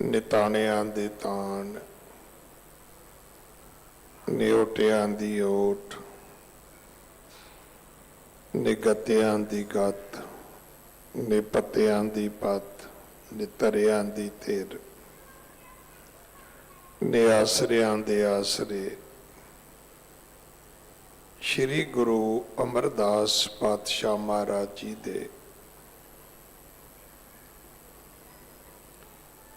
ਨਿਤਾਣਿਆਂ ਦੇ ਤਾਣ, ਨਿਉਟਿਆਂ ਦੀ ਓਟ, ਨਿਗਤਿਆਂ ਦੀ ਗਤ, ਨਿਪਤਿਆਂ ਦੀ ਪਤ, ਨਿਤਰਿਆਂ ਦੀ ਤੇਰ ਨਿਆਸਰਿਆਂ ਦੇ ਆਸਰੇ। ਸ੍ਰੀ ਗੁਰੂ ਅਮਰਦਾਸ ਪਾਤਸ਼ਾਹ ਮਹਾਰਾਜ ਜੀ ਦੇ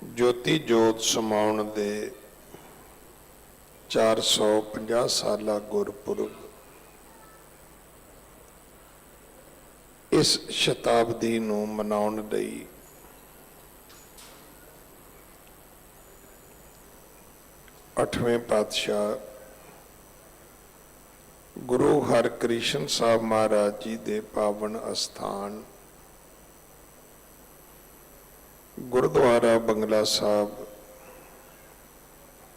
ਜੋਤੀ ਜੋਤ ਸਮਾਉਣ ਦੇ 450 ਸਾਲਾ ਗੁਰਪੁਰਬ ਇਸ ਸ਼ਤਾਬਦੀ ਨੂੰ ਮਨਾਉਣ ਲਈ ਅੱਠਵੇਂ ਪਾਤਸ਼ਾਹ ਗੁਰੂ ਹਰਕ੍ਰਿਸ਼ਨ ਸਾਹਿਬ ਮਹਾਰਾਜ ਜੀ ਦੇ ਪਾਵਨ ਅਸਥਾਨ ਗੁਰਦੁਆਰਾ ਬੰਗਲਾ ਸਾਹਿਬ,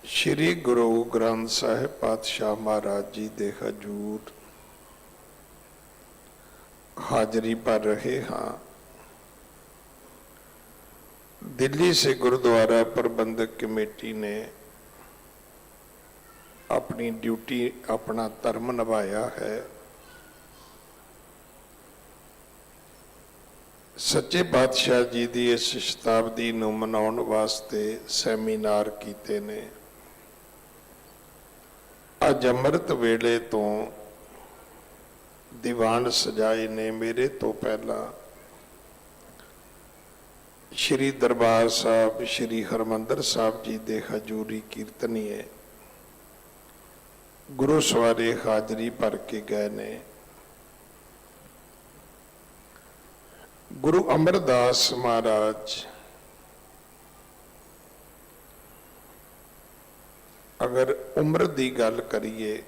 ਸ੍ਰੀ ਗੁਰੂ ਗ੍ਰੰਥ ਸਾਹਿਬ ਪਾਤਸ਼ਾਹ ਮਹਾਰਾਜ ਜੀ ਦੇ ਹਜੂਰ ਹਾਜ਼ਰੀ ਭਰ ਰਹੇ ਹਾਂ। ਦਿੱਲੀ ਸੇ ਗੁਰਦੁਆਰਾ ਪ੍ਰਬੰਧਕ ਕਮੇਟੀ ਨੇ ਆਪਣੀ ਡਿਊਟੀ ਆਪਣਾ ਧਰਮ ਨਿਭਾਇਆ ਹੈ। ਸੱਚੇ ਪਾਤਸ਼ਾਹ ਜੀ ਦੀ ਇਸ ਸ਼ਤਾਬਦੀ ਨੂੰ ਮਨਾਉਣ ਵਾਸਤੇ ਸੈਮੀਨਾਰ ਕੀਤੇ ਨੇ। ਅੱਜ ਅੰਮ੍ਰਿਤ ਵੇਲੇ ਤੋਂ ਦੀਵਾਨ ਸਜਾਏ ਨੇ ਮੇਰੇ ਤੋਂ ਪਹਿਲਾਂ। ਸ਼੍ਰੀ ਦਰਬਾਰ ਸਾਹਿਬ, ਸ਼੍ਰੀ ਹਰਮੰਦਰ ਸਾਹਿਬ ਜੀ ਦੇ ਹਜੂਰੀ ਕੀਰਤਨੀਏ ਗੁਰੂ ਸਵਾਰੇ ਹਾਜ਼ਰੀ ਭਰ ਕੇ ਗਏ ਨੇ। ਗੁਰੂ ਅਮਰਦਾਸ ਮਹਾਰਾਜ, ਅਗਰ ਉਮਰ ਦੀ ਗੱਲ ਕਰੀਏ,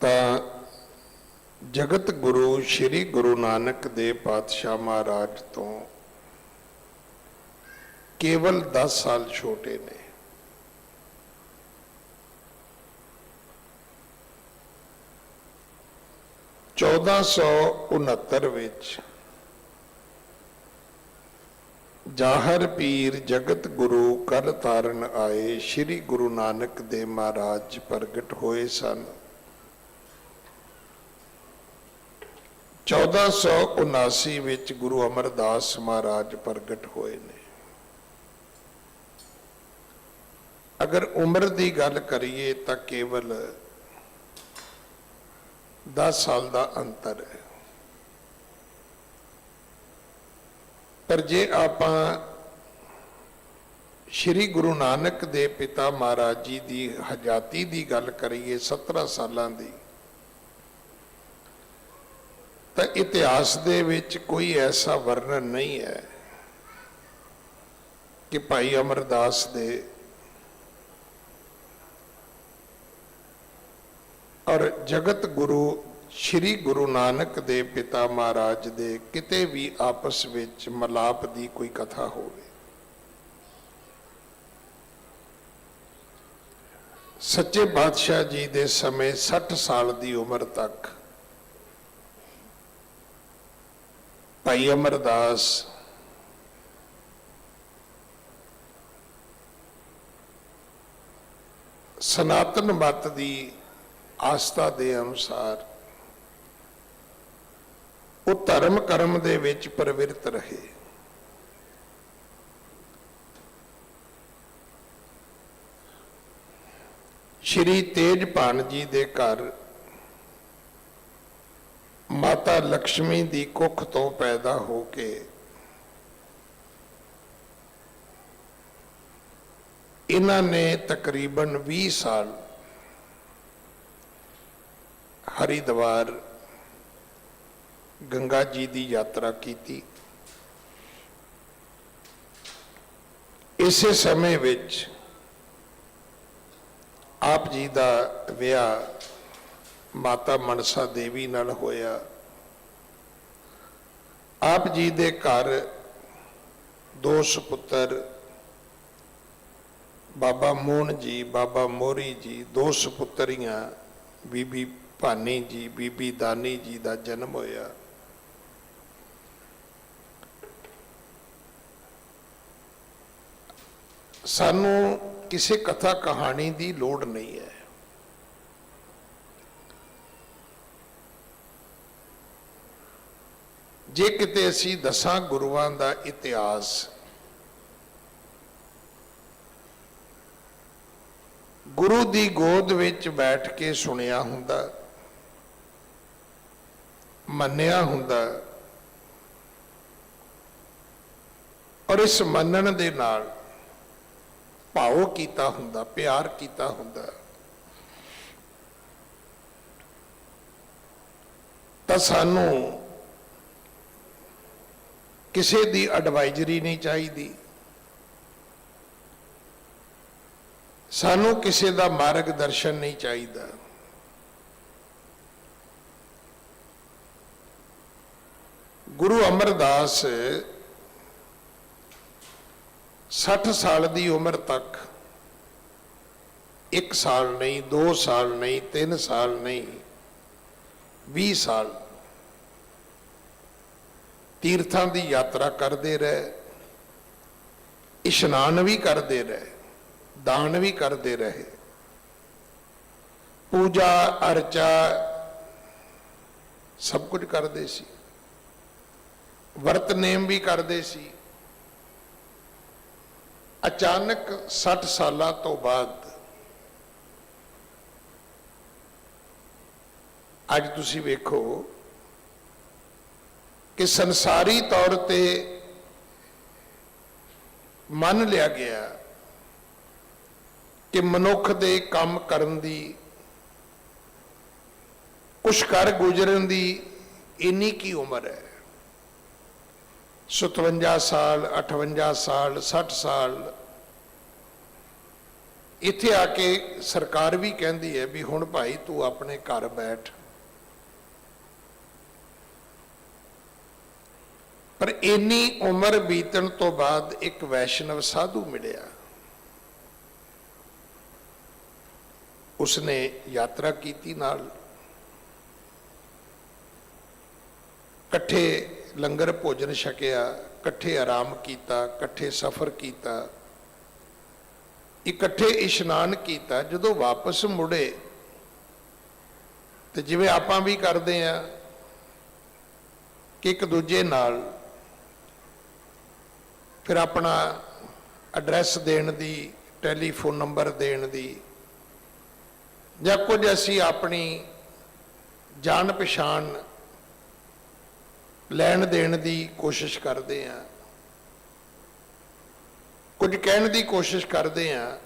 ਤਾਂ ਜਗਤ ਗੁਰੂ ਸ੍ਰੀ ਗੁਰੂ ਨਾਨਕ ਦੇ ਪਾਤਸ਼ਾਹ ਮਹਾਰਾਜ ਤੋਂ ਕੇਵਲ 10 ਸਾਲ ਛੋਟੇ ਨੇ। ਚੌਦਾਂ ਸੌ ਉਨੱਤਰ ਵਿੱਚ ਜਾਹਰ ਪੀਰ ਜਗਤ ਗੁਰੂ ਕਰ ਤਾਰਨ ਆਏ, ਸ੍ਰੀ ਗੁਰੂ ਨਾਨਕ ਦੇ ਮਹਾਰਾਜ ਪ੍ਰਗਟ ਹੋਏ ਸਨ। 1479 ਵਿੱਚ ਗੁਰੂ ਅਮਰਦਾਸ ਮਹਾਰਾਜ ਪ੍ਰਗਟ ਹੋਏ ਨੇ। ਅਗਰ ਉਮਰ ਦੀ ਗੱਲ ਕਰੀਏ ਤਾਂ ਕੇਵਲ 10 ਸਾਲ ਦਾ ਅੰਤਰ ਹੈ। ਪਰ ਜੇ ਆਪਾਂ ਸ੍ਰੀ ਗੁਰੂ ਨਾਨਕ ਦੇ ਪਿਤਾ ਮਹਾਰਾਜ ਜੀ ਦੀ ਹਜਾਤੀ ਦੀ ਗੱਲ ਕਰੀਏ 17 ਸਾਲਾਂ ਦੀ, ਤਾਂ ਇਤਿਹਾਸ ਦੇ ਵਿੱਚ ਕੋਈ ਐਸਾ ਵਰਣਨ ਨਹੀਂ ਹੈ ਕਿ ਭਾਈ ਅਮਰਦਾਸ ਦੇ ਔਰ ਜਗਤ ਗੁਰੂ ਸ੍ਰੀ ਗੁਰੂ ਨਾਨਕ ਦੇ ਪਿਤਾ ਮਹਾਰਾਜ ਦੇ ਕਿਤੇ ਵੀ ਆਪਸ ਵਿੱਚ ਮਲਾਪ ਦੀ ਕੋਈ ਕਥਾ ਹੋਵੇ। ਸੱਚੇ ਬਾਦਸ਼ਾਹ ਜੀ ਦੇ ਸਮੇਂ 60 ਸਾਲ ਦੀ ਉਮਰ ਤੱਕ ਭਾਈ ਅਮਰਦਾਸ ਸਨਾਤਨ ਮਤ ਦੀ ਆਸਥਾ ਦੇ ਅਨੁਸਾਰ ਉਹ ਧਰਮ ਕਰਮ ਦੇ ਵਿੱਚ ਪ੍ਰਵਿਰਤ ਰਹੇ। ਸ਼੍ਰੀ ਤੇਜਪਾਨ ਜੀ ਦੇ ਘਰ ਮਾਤਾ ਲక్ష్ਮੀ ਦੀ ਕੁੱਖ ਤੋਂ ਪੈਦਾ ਹੋ ਕੇ ਇਹਨਾਂ ਨੇ ਤਕਰੀਬਨ 20 ਸਾਲ ਹਰਿਦੁਆਰ ਗੰਗਾ ਜੀ ਦੀ ਯਾਤਰਾ ਕੀਤੀ। ਇਸੇ ਸਮੇਂ ਵਿੱਚ ਆਪ ਜੀ ਦਾ ਵਿਆਹ ਮਾਤਾ ਮਨਸਾ ਦੇਵੀ ਨਾਲ ਹੋਇਆ। ਆਪ ਜੀ ਦੇ ਘਰ ਦੋ ਸੁਪੁੱਤਰ, ਬਾਬਾ ਮੋਹਨ ਜੀ, ਬਾਬਾ ਮੋਰੀ ਜੀ, ਦੋ ਸੁਪੁੱਤਰੀਆਂ, ਬੀਬੀ ਭਾਨੀ ਜੀ, ਬੀਬੀ ਦਾਨੀ ਜੀ ਦਾ ਜਨਮ ਹੋਇਆ। ਸਾਨੂੰ ਕਿਸੇ ਕਥਾ ਕਹਾਣੀ ਦੀ ਲੋੜ ਨਹੀਂ ਹੈ। ਜੇ ਕਿਤੇ ਅਸੀਂ ਦਸਾਂ ਗੁਰੂਆਂ ਦਾ ਇਤਿਹਾਸ ਗੁਰੂ ਦੀ ਗੋਦ ਵਿੱਚ ਬੈਠ ਕੇ ਸੁਣਿਆ ਹੁੰਦਾ ਮੰਨਿਆ ਹੁੰਦਾ ਔਰ ਇਸ ਮੰਨਣ ਦੇ ਨਾਲ ਭਾਵ ਕੀਤਾ ਹੁੰਦਾ, ਪਿਆਰ ਕੀਤਾ ਹੁੰਦਾ ਤਾਂ ਸਾਨੂੰ ਕਿਸੇ ਦੀ ਐਡਵਾਈਜ਼ਰੀ ਨਹੀਂ ਚਾਹੀਦੀ। ਸਾਨੂੰ ਕਿਸੇ ਦਾ ਮਾਰਗਦਰਸ਼ਨ ਨਹੀਂ ਚਾਹੀਦਾ। ਗੁਰੂ ਅਮਰਦਾਸ 60 ਸਾਲ ਦੀ ਉਮਰ ਤੱਕ ਇੱਕ ਸਾਲ ਨਹੀਂ 2 ਸਾਲ ਨਹੀਂ 3 ਸਾਲ ਨਹੀਂ 20 ਸਾਲ ਤੀਰਥਾਂ ਦੀ ਯਾਤਰਾ ਕਰਦੇ ਰਹੇ, ਇਸ਼ਨਾਨ ਵੀ ਕਰਦੇ ਰਹੇ, ਦਾਨ ਵੀ ਕਰਦੇ ਰਹੇ। ਪੂਜਾ, ਅਰਚਾ ਸਭ ਕੁਝ ਕਰਦੇ ਸੀ। ਵਰਤ ਨੇਮ ਵੀ ਕਰਦੇ ਸੀ। ਅਚਾਨਕ 60 ਸਾਲਾਂ ਤੋਂ ਬਾਅਦ ਅੱਜ ਤੁਸੀਂ ਵੇਖੋ ਕਿ ਸੰਸਾਰੀ ਤੌਰ ਤੇ ਮੰਨ ਲਿਆ ਗਿਆ ਕਿ ਮਨੁੱਖ ਦੇ ਕੰਮ ਕਰਨ ਦੀ, ਕੁਛ ਕਰ ਗੁਜ਼ਰਨ ਦੀ ਇੰਨੀ ਕੀ ਉਮਰ ਹੈ। 57 ਸਾਲ 58 ਸਾਲ 60 ਸਾਲ। ਇੱਥੇ ਆ ਕੇ ਸਰਕਾਰ ਵੀ ਕਹਿੰਦੀ ਹੈ ਵੀ ਹੁਣ ਭਾਈ ਤੂੰ ਆਪਣੇ ਘਰ ਬੈਠ। ਪਰ ਇੰਨੀ ਉਮਰ ਬੀਤਣ ਤੋਂ ਬਾਅਦ ਇੱਕ ਵੈਸ਼ਨਵ ਸਾਧੂ ਮਿਲਿਆ। ਉਸਨੇ ਯਾਤਰਾ ਕੀਤੀ ਨਾਲ। ਇਕੱਠੇ ਲੰਗਰ ਭੋਜਨ ਛਕਿਆ, ਇਕੱਠੇ ਆਰਾਮ ਕੀਤਾ, ਇਕੱਠੇ ਸਫ਼ਰ ਕੀਤਾ, ਇਕੱਠੇ ਇਸ਼ਨਾਨ ਕੀਤਾ, ਜਦੋਂ ਵਾਪਸ ਮੁੜੇ, ਤੇ ਜਿਵੇਂ ਆਪਾਂ ਵੀ ਕਰਦੇ ਆ ਕਿ ਇੱਕ ਦੂਜੇ ਨਾਲ ਫਿਰ ਆਪਣਾ ਐਡਰੈਸ ਦੇਣ ਦੀ ਟੈਲੀਫੋਨ ਨੰਬਰ ਦੇਣ ਦੀ, ਜਾਂ ਕੁਝ ਅਸੀਂ ਆਪਣੀ ਜਾਣ ਪਛਾਣ ਲੈਣ ਦੇਣ ਦੀ ਕੋਸ਼ਿਸ਼ ਕਰਦੇ ਆ। ਕੁਝ ਕਹਿਣ ਦੀ ਕੋਸ਼ਿਸ਼ ਕਰਦੇ ਆ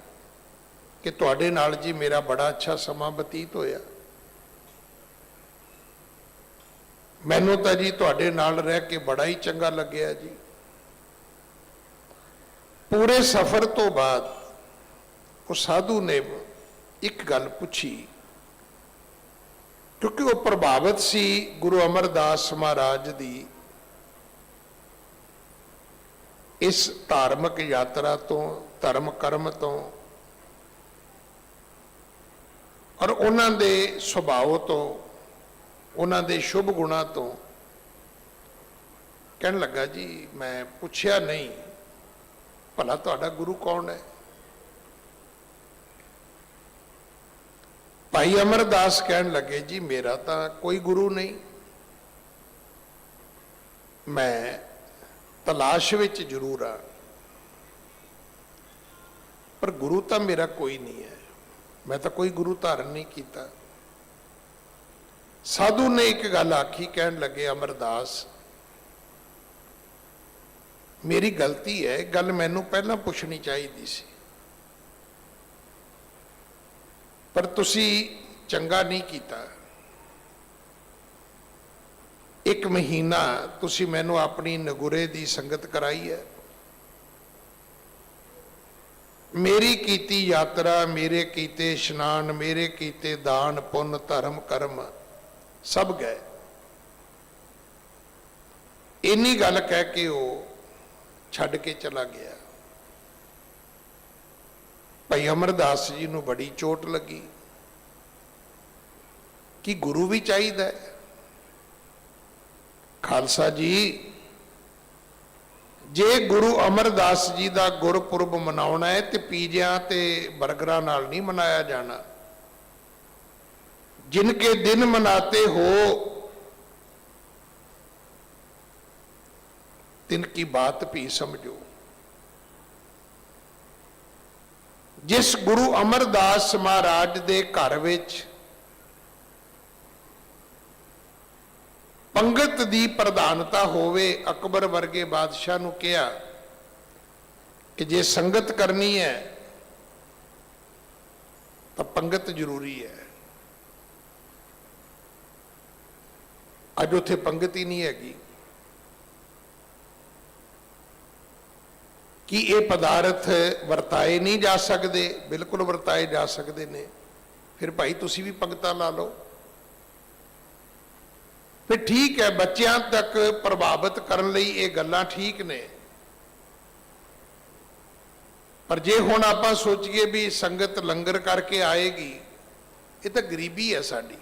ਕਿ ਤੁਹਾਡੇ ਨਾਲ ਜੀ ਮੇਰਾ ਬੜਾ ਅੱਛਾ ਸਮਾਂ ਬਤੀਤ ਹੋਇਆ। ਮੈਨੂੰ ਤਾਂ ਜੀ ਤੁਹਾਡੇ ਨਾਲ ਰਹਿ ਕੇ ਬੜਾ ਹੀ ਚੰਗਾ ਲੱਗਿਆ ਜੀ। ਪੂਰੇ ਸਫ਼ਰ ਤੋਂ ਬਾਅਦ ਉਹ ਸਾਧੂ ਨੇ ਇੱਕ ਗੱਲ ਪੁੱਛੀ। ਕਿਉਂਕਿ ਉਹ ਪ੍ਰਭਾਵਿਤ ਸੀ ਗੁਰੂ ਅਮਰਦਾਸ ਮਹਾਰਾਜ ਦੀ ਇਸ ਧਾਰਮਿਕ ਯਾਤਰਾ ਤੋਂ, ਧਰਮ ਕਰਮ ਤੋਂ ਔਰ ਉਹਨਾਂ ਦੇ ਸੁਭਾਅ ਤੋਂ, ਉਹਨਾਂ ਦੇ ਸ਼ੁਭ ਗੁਣਾਂ ਤੋਂ ਕਹਿਣ ਲੱਗਾ ਜੀ, ਮੈਂ ਪੁੱਛਿਆ ਨਹੀਂ, ਭਲਾ ਤੁਹਾਡਾ ਗੁਰੂ ਕੌਣ ਹੈ? ਭਾਈ ਅਮਰਦਾਸ ਕਹਿਣ ਲੱਗੇ, ਜੀ, ਮੇਰਾ ਤਾਂ ਕੋਈ ਗੁਰੂ ਨਹੀਂ। ਮੈਂ ਤਲਾਸ਼ ਵਿੱਚ ਜ਼ਰੂਰ ਆ। ਪਰ ਗੁਰੂ ਤਾਂ ਮੇਰਾ ਕੋਈ ਨਹੀਂ ਹੈ। ਮੈਂ ਤਾਂ ਕੋਈ ਗੁਰੂ ਧਾਰਨ ਨਹੀਂ ਕੀਤਾ। ਸਾਧੂ ਨੇ ਇੱਕ ਗੱਲ ਆਖੀ, ਕਹਿਣ ਲੱਗੇ, ਅਮਰਦਾਸ, ਮੇਰੀ ਗਲਤੀ ਹੈ। ਇਹ ਗੱਲ ਮੈਨੂੰ ਪਹਿਲਾਂ ਪੁੱਛਣੀ ਚਾਹੀਦੀ ਸੀ। ਪਰ ਤੁਸੀਂ ਚੰਗਾ ਨਹੀਂ ਕੀਤਾ। ਇੱਕ ਮਹੀਨਾ ਤੁਸੀਂ ਮੈਨੂੰ ਆਪਣੀ ਨਗੁਰੇ ਦੀ ਸੰਗਤ ਕਰਾਈ ਹੈ। ਮੇਰੀ ਕੀਤੀ ਯਾਤਰਾ, ਮੇਰੇ ਕੀਤੇ ਇਸ਼ਨਾਨ, ਮੇਰੇ ਕੀਤੇ ਦਾਨ, ਪੁੰਨ, ਧਰਮ, ਕਰਮ ਸਭ ਗਏ। ਇੰਨੀ ਗੱਲ ਕਹਿ ਕੇ ਉਹ ਛੱਡ ਕੇ ਚਲਾ ਗਿਆ। ਭਾਈ ਅਮਰਦਾਸ ਜੀ ਨੂੰ ਬੜੀ ਚੋਟ ਲੱਗੀ। ਕਿ ਗੁਰੂ ਵੀ ਚਾਹੀਦਾ ਹੈ? ਖਾਲਸਾ ਜੀ, ਜੇ ਗੁਰੂ ਅਮਰਦਾਸ ਜੀ ਦਾ ਗੁਰਪੁਰਬ ਮਨਾਉਣਾ ਹੈ ਤੇ ਪੀਜ਼ਿਆਂ ਤੇ ਬਰਗਰਾਂ ਨਾਲ ਨਹੀਂ ਮਨਾਇਆ ਜਾਣਾ। ਜਿਨਕੇ ਦਿਨ ਮਨਾਤੇ ਹੋ, ਤਿਨ ਕੀ ਬਾਤ ਵੀ ਸਮਝੋ। ਜਿਸ ਗੁਰੂ ਅਮਰਦਾਸ ਮਹਾਰਾਜ ਦੇ ਘਰ ਵਿੱਚ ਪੰਗਤ ਦੀ ਪ੍ਰਧਾਨਤਾ ਹੋਵੇ, ਅਕਬਰ ਵਰਗੇ ਬਾਦਸ਼ਾਹ ਨੂੰ ਕਿਹਾ ਕਿ ਜੇ ਸੰਗਤ ਕਰਨੀ ਹੈ, ਤਾਂ ਪੰਗਤ ਜ਼ਰੂਰੀ ਹੈ। ਅੱਜ ਉੱਥੇ ਪੰਗਤ ਹੀ ਨਹੀਂ ਹੈਗੀ। ਕਿ ਇਹ ਪਦਾਰਥ ਵਰਤਾਏ ਨਹੀਂ ਜਾ ਸਕਦੇ, ਬਿਲਕੁਲ ਵਰਤਾਏ ਜਾ ਸਕਦੇ ਨੇ। ਫਿਰ ਭਾਈ ਤੁਸੀਂ ਵੀ ਪੰਗਤਾਂ ਲਾ ਲਓ। ਫਿਰ ਠੀਕ ਹੈ, ਬੱਚਿਆਂ ਤੱਕ ਪ੍ਰਭਾਵਿਤ ਕਰਨ ਲਈ ਇਹ ਗੱਲਾਂ ਠੀਕ ਨੇ। ਪਰ ਜੇ ਹੁਣ ਆਪਾਂ ਸੋਚੀਏ ਵੀ ਸੰਗਤ ਲੰਗਰ ਕਰਕੇ ਆਏਗੀ, ਇਹ ਤਾਂ ਗਰੀਬੀ ਹੈ ਸਾਡੀ।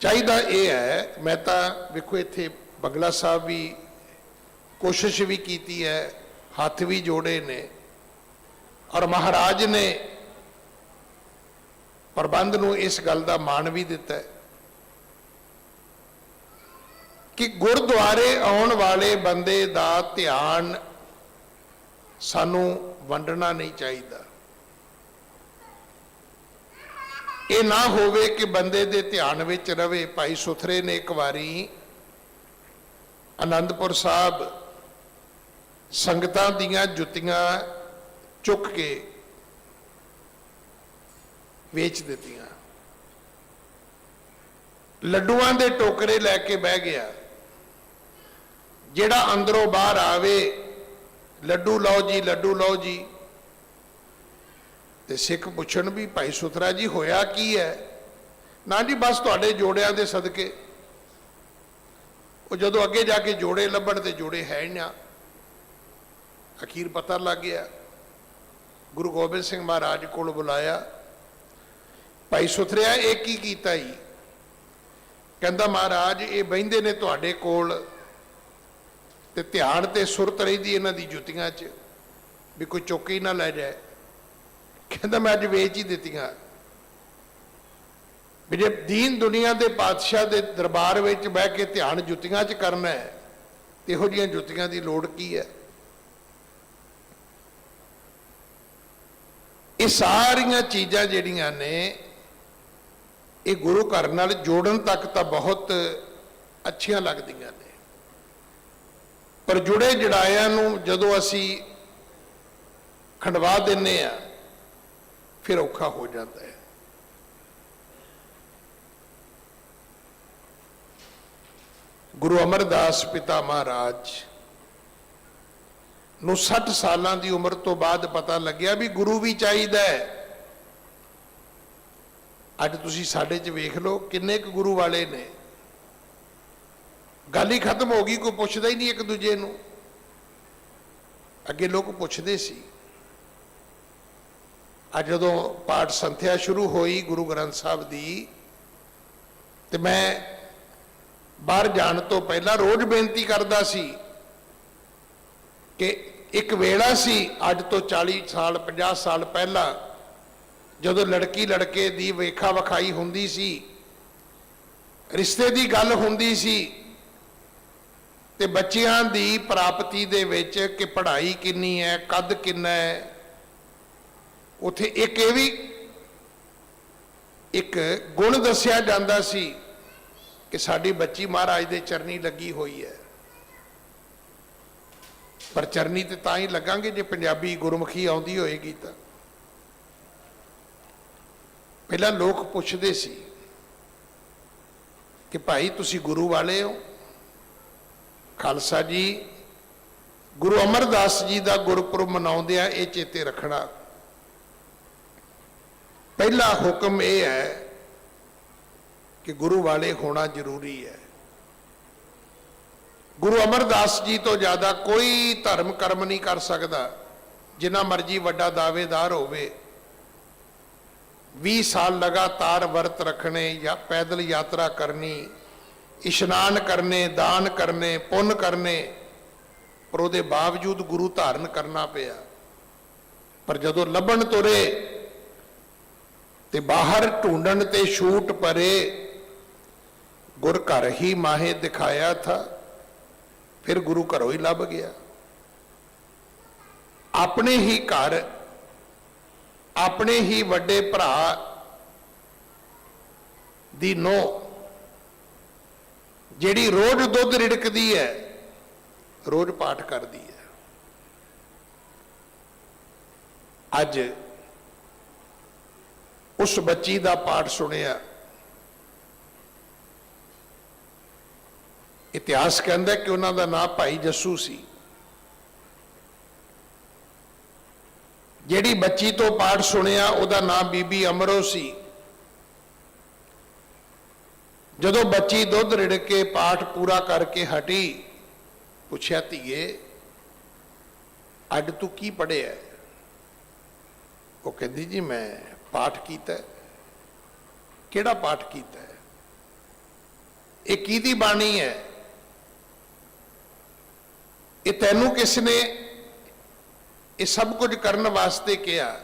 ਚਾਹੀਦਾ ਇਹ ਹੈ, ਮੈਂ ਤਾਂ ਵੇਖੋ ਇੱਥੇ ਬੰਗਲਾ ਸਾਹਿਬ ਵੀ ਕੋਸ਼ਿਸ਼ ਵੀ ਕੀਤੀ ਹੈ, ਹੱਥ ਵੀ ਜੋੜੇ ਨੇ ਔਰ ਮਹਾਰਾਜ ਨੇ ਪ੍ਰਬੰਧ ਨੂੰ ਇਸ ਗੱਲ ਦਾ ਮਾਣ ਵੀ ਦਿੱਤਾ ਕਿ ਗੁਰਦੁਆਰੇ ਆਉਣ ਵਾਲੇ ਬੰਦੇ ਦਾ ਧਿਆਨ ਸਾਨੂੰ ਵੰਡਣਾ ਨਹੀਂ ਚਾਹੀਦਾ। ਇਹ ਨਾ ਹੋਵੇ ਕਿ ਬੰਦੇ ਦੇ ਧਿਆਨ ਵਿੱਚ ਰਵੇ। ਭਾਈ ਸੁਥਰੇ ਨੇ ਇੱਕ ਵਾਰੀ ਆਨੰਦਪੁਰ ਸਾਹਿਬ ਸੰਗਤਾਂ ਦੀਆਂ ਜੁੱਤੀਆਂ ਚੁੱਕ ਕੇ ਵੇਚ ਦਿੱਤੀਆਂ। ਲੱਡੂਆਂ ਦੇ ਟੋਕਰੇ ਲੈ ਕੇ ਬਹਿ ਗਿਆ। ਜਿਹੜਾ ਅੰਦਰੋਂ ਬਾਹਰ ਆਵੇ, ਲੱਡੂ ਲਓ ਜੀ, ਲੱਡੂ ਲਓ ਜੀ। ਤੇ ਸਿੱਖ ਪੁੱਛਣ ਵੀ, ਭਾਈ ਸੁਥਰਾ ਜੀ, ਹੋਇਆ ਕੀ ਹੈ? ਨਾ ਜੀ, ਬਸ ਤੁਹਾਡੇ ਜੋੜਿਆਂ ਦੇ ਸਦਕੇ। ਉਹ ਜਦੋਂ ਅੱਗੇ ਜਾ ਕੇ ਜੋੜੇ ਲੱਭਣ ਤੇ ਜੋੜੇ ਹੈ ਹੀ ਨਾ। ਅਖੀਰ ਪਤਾ ਲੱਗ ਗਿਆ। ਗੁਰੂ ਗੋਬਿੰਦ ਸਿੰਘ ਮਹਾਰਾਜ ਕੋਲ ਬੁਲਾਇਆ। ਭਾਈ ਸੁਥਰਿਆ, ਇਹ ਕੀ ਕੀਤਾ ਜੀ? ਕਹਿੰਦਾ, ਮਹਾਰਾਜ, ਇਹ ਬਹਿੰਦੇ ਨੇ ਤੁਹਾਡੇ ਕੋਲ ਤੇ ਧਿਆਨ ਤੇ ਸੁਰਤ ਰਹਿੰਦੀ ਇਹਨਾਂ ਦੀ ਜੁੱਤੀਆਂ 'ਚ ਵੀ ਕੋਈ ਚੁੱਕ ਹੀ ਨਾ ਲੈ ਜਾਏ। ਕਹਿੰਦਾ, ਮੈਂ ਅੱਜ ਵੇਚ ਹੀ ਦਿੱਤੀਆਂ। ਵੀ ਜੇ ਦੀਨ ਦੁਨੀਆ ਦੇ ਪਾਤਸ਼ਾਹ ਦੇ ਦਰਬਾਰ ਵਿੱਚ ਬਹਿ ਕੇ ਧਿਆਨ ਜੁੱਤੀਆਂ 'ਚ ਕਰਨਾ ਹੈ, ਤੇ ਇਹੋ ਜੀਆਂ ਜੁੱਤੀਆਂ ਦੀ ਲੋੜ ਕੀ ਹੈ? ਇਹ ਸਾਰੀਆਂ ਚੀਜ਼ਾਂ ਜਿਹੜੀਆਂ ਨੇ, ਇਹ ਗੁਰੂ ਘਰ ਨਾਲ ਜੋੜਨ ਤੱਕ ਤਾਂ ਬਹੁਤ ਅੱਛੀਆਂ ਲੱਗਦੀਆਂ ਨੇ। ਪਰ ਜੁੜੇ ਜੜਾਇਆਂ ਨੂੰ ਜਦੋਂ ਅਸੀਂ ਖੰਡਵਾ ਦਿੰਨੇ ਆ ਫਿਰ ਔਖਾ ਹੋ ਜਾਂਦਾ ਹੈ। ਗੁਰੂ ਅਮਰਦਾਸ ਪਿਤਾ ਮਹਾਰਾਜ ਨੂੰ 60 ਸਾਲਾਂ ਦੀ ਉਮਰ ਤੋਂ ਬਾਅਦ ਪਤਾ ਲੱਗਿਆ ਵੀ ਗੁਰੂ ਵੀ ਚਾਹੀਦਾ ਹੈ। ਅੱਜ ਤੁਸੀਂ ਸਾਡੇ 'ਚ ਵੇਖ ਲਓ ਕਿੰਨੇ ਕੁ ਗੁਰੂ ਵਾਲੇ ਨੇ। ਗੱਲ ਹੀ ਖਤਮ ਹੋ ਗਈ, ਕੋਈ ਪੁੱਛਦਾ ਹੀ ਨਹੀਂ ਇੱਕ ਦੂਜੇ ਨੂੰ। ਅੱਗੇ ਲੋਕ ਪੁੱਛਦੇ ਸੀ। ਅੱਜ ਜਦੋਂ ਪਾਠ ਸੰਥਿਆ ਸ਼ੁਰੂ ਹੋਈ ਗੁਰੂ ਗ੍ਰੰਥ ਸਾਹਿਬ ਦੀ, ਤੇ ਮੈਂ ਬਾਹਰ ਜਾਣ ਤੋਂ ਪਹਿਲਾਂ ਰੋਜ਼ ਬੇਨਤੀ ਕਰਦਾ ਸੀ ਕਿ ਇੱਕ ਵੇਲਾ ਸੀ ਅੱਜ ਤੋਂ 40 ਸਾਲ 50 ਸਾਲ ਪਹਿਲਾਂ, ਜਦੋਂ ਲੜਕੀ ਲੜਕੇ ਦੀ ਵੇਖਾ ਵਿਖਾਈ ਹੁੰਦੀ ਸੀ, ਰਿਸ਼ਤੇ ਦੀ ਗੱਲ ਹੁੰਦੀ ਸੀ, ਤੇ ਬੱਚਿਆਂ ਦੀ ਪ੍ਰਾਪਤੀ ਦੇ ਵਿੱਚ ਕਿ ਪੜ੍ਹਾਈ ਕਿੰਨੀ ਹੈ, ਕੱਦ ਕਿੰਨਾ ਹੈ, ਉਥੇ ਇੱਕ ਇਹ ਵੀ ਇੱਕ ਗੁਣ ਦੱਸਿਆ ਜਾਂਦਾ ਸੀ ਕਿ ਸਾਡੀ ਬੱਚੀ ਮਹਾਰਾਜ ਦੇ ਚਰਨੀ ਲੱਗੀ ਹੋਈ ਹੈ। ਪਰ ਚਰਨੀ ਤੇ ਤਾਂ ਹੀ ਲੱਗਾਂਗੇ ਜੇ ਪੰਜਾਬੀ ਗੁਰਮੁਖੀ ਆਉਂਦੀ ਹੋਏਗੀ ਤਾਂ। ਪਹਿਲਾਂ ਲੋਕ ਪੁੱਛਦੇ ਸੀ ਕਿ ਭਾਈ ਤੁਸੀਂ ਗੁਰੂ ਵਾਲੇ ਹੋ? ਖਾਲਸਾ ਜੀ, ਗੁਰੂ ਅਮਰਦਾਸ ਜੀ ਦਾ ਗੁਰਪੁਰਬ ਮਨਾਉਂਦੇ ਆ ਇਹ ਚੇਤੇ ਰੱਖਣਾ। ਪਹਿਲਾ ਹੁਕਮ ਇਹ ਹੈ ਕਿ ਗੁਰੂ ਵਾਲੇ ਹੋਣਾ ਜ਼ਰੂਰੀ ਹੈ। ਗੁਰੂ ਅਮਰਦਾਸ ਜੀ ਤੋਂ ਜ਼ਿਆਦਾ ਕੋਈ ਧਰਮ ਕਰਮ ਨਹੀਂ ਕਰ ਸਕਦਾ। ਜਿੰਨਾ ਮਰਜ਼ੀ ਵੱਡਾ ਦਾਅਵੇਦਾਰ ਹੋਵੇ। 20 ਸਾਲ ਲਗਾਤਾਰ ਵਰਤ ਰੱਖਣੇ ਜਾਂ ਪੈਦਲ ਯਾਤਰਾ ਕਰਨੀ, ਇਸ਼ਨਾਨ ਕਰਨੇ, ਦਾਨ ਕਰਨੇ, ਪੁੰਨ ਕਰਨੇ, ਪਰ ਉਹਦੇ ਬਾਵਜੂਦ ਗੁਰੂ ਧਾਰਨ ਕਰਨਾ ਪਿਆ। ਪਰ ਜਦੋਂ ਲੱਭਣ ਤੁਰੇ ਤੇ ਬਾਹਰ ਢੂੰਡਣ ਤੇ ਛੂਟ ਪਰੇ, ਗੁਰ ਘਰ ਹੀ ਮਾਹੇ ਦਿਖਾਇਆ ਥਾ। ਫਿਰ ਗੁਰੂ ਘਰੋਂ ਹੀ ਲੱਭ ਗਿਆ। ਆਪਣੇ ਹੀ ਘਰ, ਆਪਣੇ ਹੀ ਵੱਡੇ ਭਰਾ ਦੀ ਨੋ ਜਿਹੜੀ ਰੋਜ਼ ਦੁੱਧ ਰਿੜਕਦੀ ਹੈ, ਰੋਜ਼ ਪਾਠ ਕਰਦੀ ਹੈ। ਅੱਜ ਉਸ ਬੱਚੀ ਦਾ ਪਾਠ ਸੁਣਿਆ। ਇਤਿਹਾਸ ਕਹਿੰਦਾ ਕਿ ਉਹਨਾਂ ਦਾ ਨਾਂ ਭਾਈ ਜੱਸੂ ਸੀ। ਜਿਹੜੀ ਬੱਚੀ ਤੋਂ ਪਾਠ ਸੁਣਿਆ, ਉਹਦਾ ਨਾਂ ਬੀਬੀ ਅਮਰੋ ਸੀ। ਜਦੋਂ ਬੱਚੀ ਦੁੱਧ ਰਿੜ ਕੇ ਪਾਠ ਪੂਰਾ ਕਰਕੇ ਹਟੀ, ਪੁੱਛਿਆ, ਧੀਏ, ਅੱਜ ਤੂੰ ਕੀ ਪੜਿਆ ਉਹ ਕਹਿੰਦੀ, ਜੀ, ਮੈਂ ਪਾਠ ਕੀਤਾ ਕਿਹੜਾ ਪਾਠ ਕੀਤਾ ਇਹ ਕਿਹਦੀ ਬਾਣੀ ਹੈ? ਇਹ ਤੈਨੂੰ ਕਿਸ ਨੇ ਇਹ ਸਭ ਕੁਝ ਕਰਨ ਵਾਸਤੇ ਕਿਹਾ?